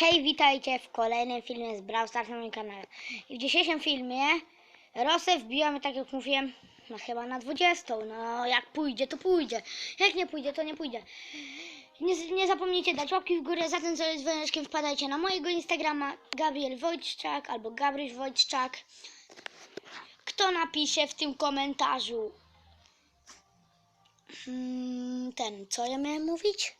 Hej, witajcie w kolejnym filmie z Brawl Stars na moim kanale. I w dzisiejszym filmie Rosę wbijamy, tak jak mówiłem, no chyba na 20. No jak pójdzie, to pójdzie. Jak nie pójdzie, to nie pójdzie. Nie, nie zapomnijcie dać łapki w górę, za ten co jest dzwoneczkiem wpadajcie na mojego Instagrama Gabriel Wojtczak albo Gabryś Wojtczak. Kto napisze w tym komentarzu hmm, ten, co ja miałem mówić?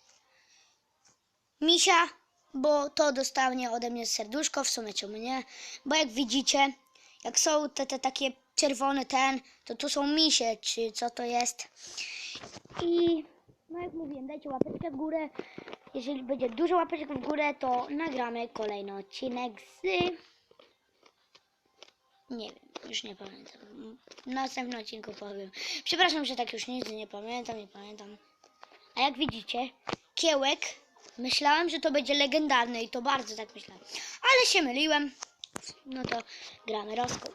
Misia, bo to dostanie ode mnie serduszko, w sumie czemu nie, bo jak widzicie, jak są te, te takie czerwone ten, to tu są misie, czy co to jest. I no jak mówiłem, dajcie łapeczkę w górę. Jeżeli będzie dużo łapeczek w górę, to nagramy kolejny odcinek z... Nie wiem, już nie pamiętam. W następnym odcinku powiem. Przepraszam, że tak już nic nie pamiętam, nie pamiętam. A jak widzicie, kiełek Myślałem, że to będzie legendarny i to bardzo tak myślałem. Ale się myliłem. No to gramy rozkół.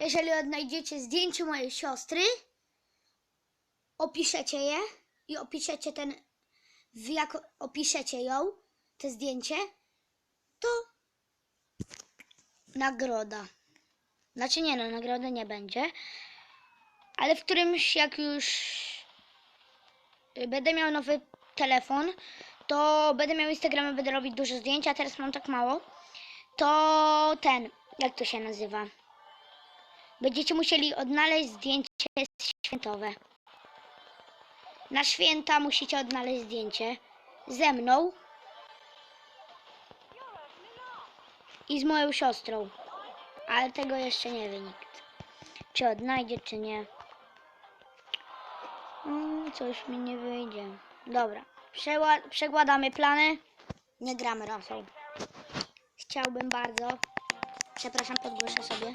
Jeżeli odnajdziecie zdjęcie mojej siostry, opiszecie je i opiszecie ten, jak opiszecie ją, te zdjęcie, to nagroda. Znaczy nie no, nagrody nie będzie, ale w którymś jak już będę miał nowy telefon, to będę miał Instagrama, będę robić dużo zdjęć, a teraz mam tak mało, to ten, jak to się nazywa? Będziecie musieli odnaleźć zdjęcie świętowe. Na święta musicie odnaleźć zdjęcie ze mną i z moją siostrą. Ale tego jeszcze nie wie nikt. Czy odnajdzie, czy nie. Coś mi nie wyjdzie. Dobra, Przeła- przekładamy plany. Nie gramy rasą. Chciałbym bardzo. Przepraszam, podgłoszę sobie.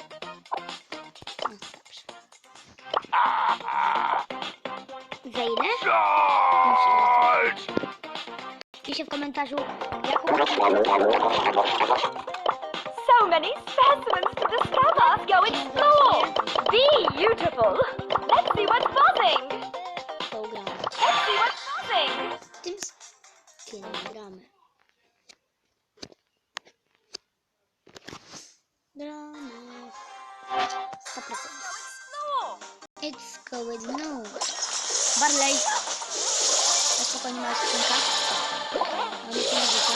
No, dobrze. Ile? Piszcie w komentarzu, jaką So many specimens to discover. Go explore. Be beautiful. It's going no. Barley. Na spokojnie mała skrzynka. No nic nie widzę.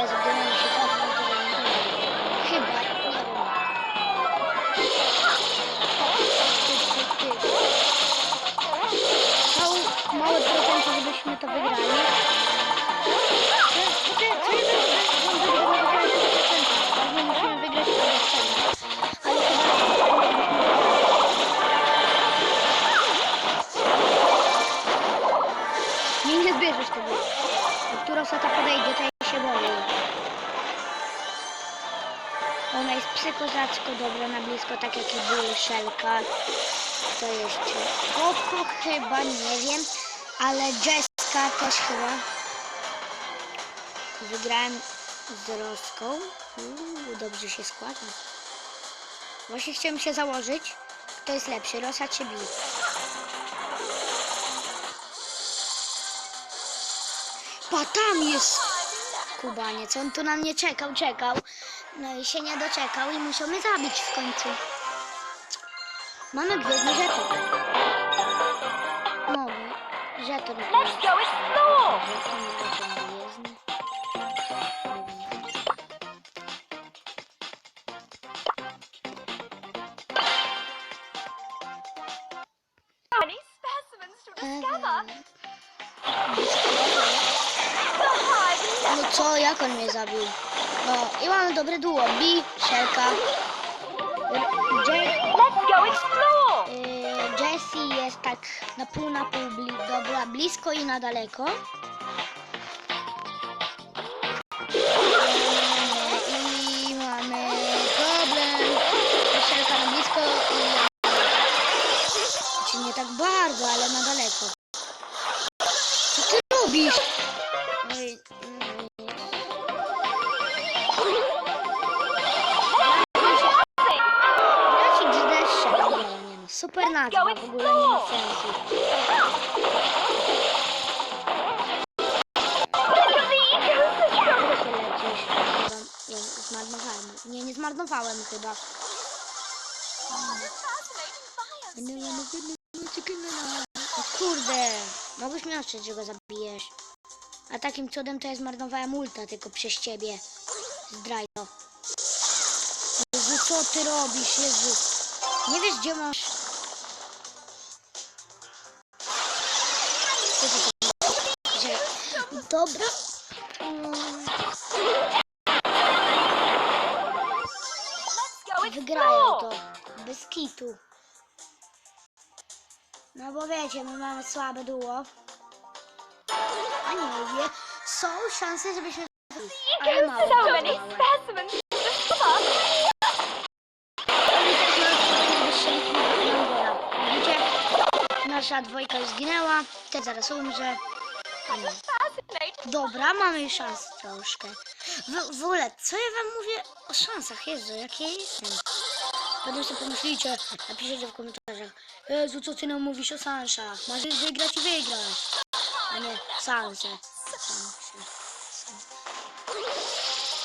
Jezu, gdy mam się cofnąć, to. Chyba, nie wiem. Są małe procenty, żebyśmy to wygrali. Nie, nie zbierzesz tego. Jak tu Rosata podejdzie, to ja się boję. Ona jest psykozacko dobra na blisko, tak jak i były szelka. To jeszcze Oko chyba, nie wiem. Ale Jessica też chyba. Wygrałem z Roską. Uuu, dobrze się składa. Właśnie chciałem się założyć, kto jest lepszy, Rosa czy Bill. Pa, tam jest Kubaniec. On tu na mnie czekał, czekał. No i się nie doczekał i musiał mnie zabić w końcu. Mamy gwiezdny żeton. Mogę. Żeton. Let's go explore. Many specimens to discover. Co, jak on mnie zabił? No i mamy dobre duo. Bi, Szelka. Je- Let's go explore. y, Jessie jest tak na pół na pół bli dobra, blisko i na daleko. I mamy problem. Szelka na blisko i ja na daleko. Czy nie tak bardzo, ale na daleko. Co ty robisz? Super. nazwa, w ogóle nie ma sensu. Zmarnowałem. Nie, nie zmarnowałem chyba. O kurde, mogłeś mi ostrzec, że go zabijesz. A takim cudem to ja zmarnowałem ulta tylko przez ciebie. Zdrajdo. Jezu, co ty robisz, Jezu? Nie wiesz, gdzie masz... Dobra. Wygrają to. Bez kitu. No bo wiecie, my mamy słabe duo. A nie wie, są szanse, żebyśmy... Ale mało. Nasza dwójka zginęła. Ten zaraz umrze. Nie. Dobra, mamy szans troszkę. W, w ogóle, co ja wam mówię o szansach? Jezu, jakie ja jestem. Potem sobie pomyślicie, napiszecie w komentarzach. Jezu, co ty nam mówisz o szansach? Masz wygrać i wygrasz. A nie, szanse. Szanse.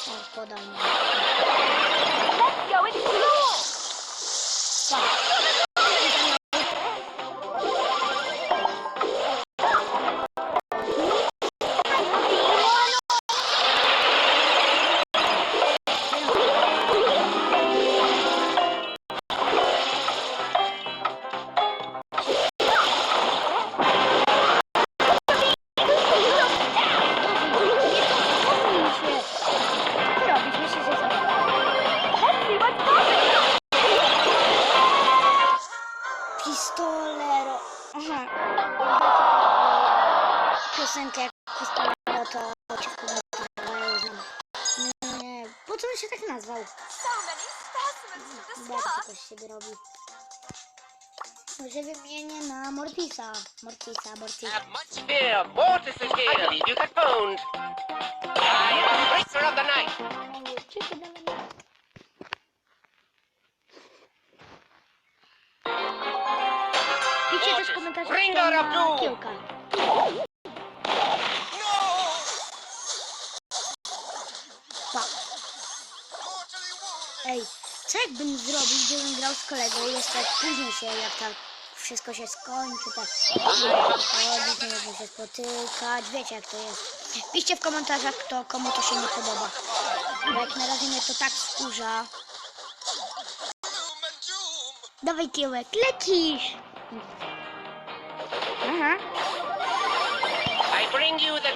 O, podał mi. Let's go explore. Piosenkę jak to znam. Nie. Po co on się tak nazwał? So many specimens to Bardzo discover. coś siebie robi. Może wymienię na Mortisa. Mortisa, Mortisa. Have much fear. Mortis is here. I believe you get phoned. I am the racer of the night. Piszcie też w komentarzach, Ring kto out of doom. kiełka. Co jakbym zrobił, gdybym grał z kolegą jeszcze później się, jak tak wszystko się skończy, tak chodzić, nie można się spotykać, wiecie jak to jest. Piszcie w komentarzach, kto, komu to się nie podoba. Bo jak na razie mnie to tak wkurza. Dawaj kiełek, lecisz! Aha. I bring you the.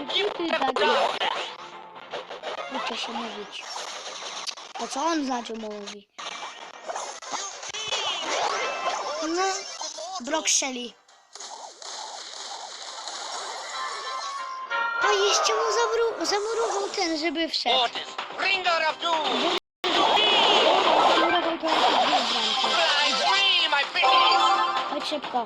Uczę się mówić. To co on znaczy mówi? No, Brock Shelley. A jeszcze mu zamru- zamurował ten, żeby wszedł. Zamurował to free, my pretties. Chodź szybko.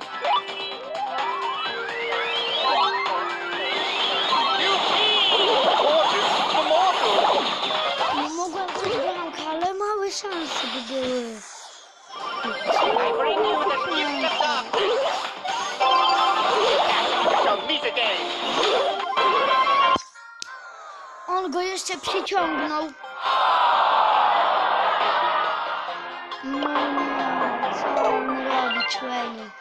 On go jeszcze przyciągnął. No co on robi, człeniu?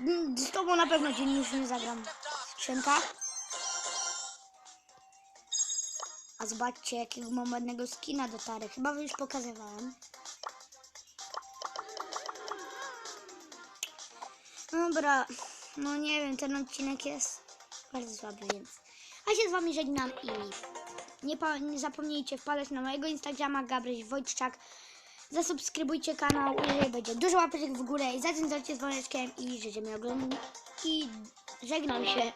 Mm, Z tobą na pewno dzień już nie zagram. Skrzynka? A zobaczcie, jakiego mam ładnego skina do Tary. Chyba już pokazywałem. Dobra, no nie wiem, ten odcinek jest bardzo słaby, więc... A się z wami żegnam i nie, nie zapomnijcie wpadać na mojego Instagrama Gabryś Wojtczak. Zasubskrybujcie kanał, jeżeli będzie dużo łapeczek w górę i zaczynajcie z dzwoneczkiem i życzę mi oglądania i żegnam się.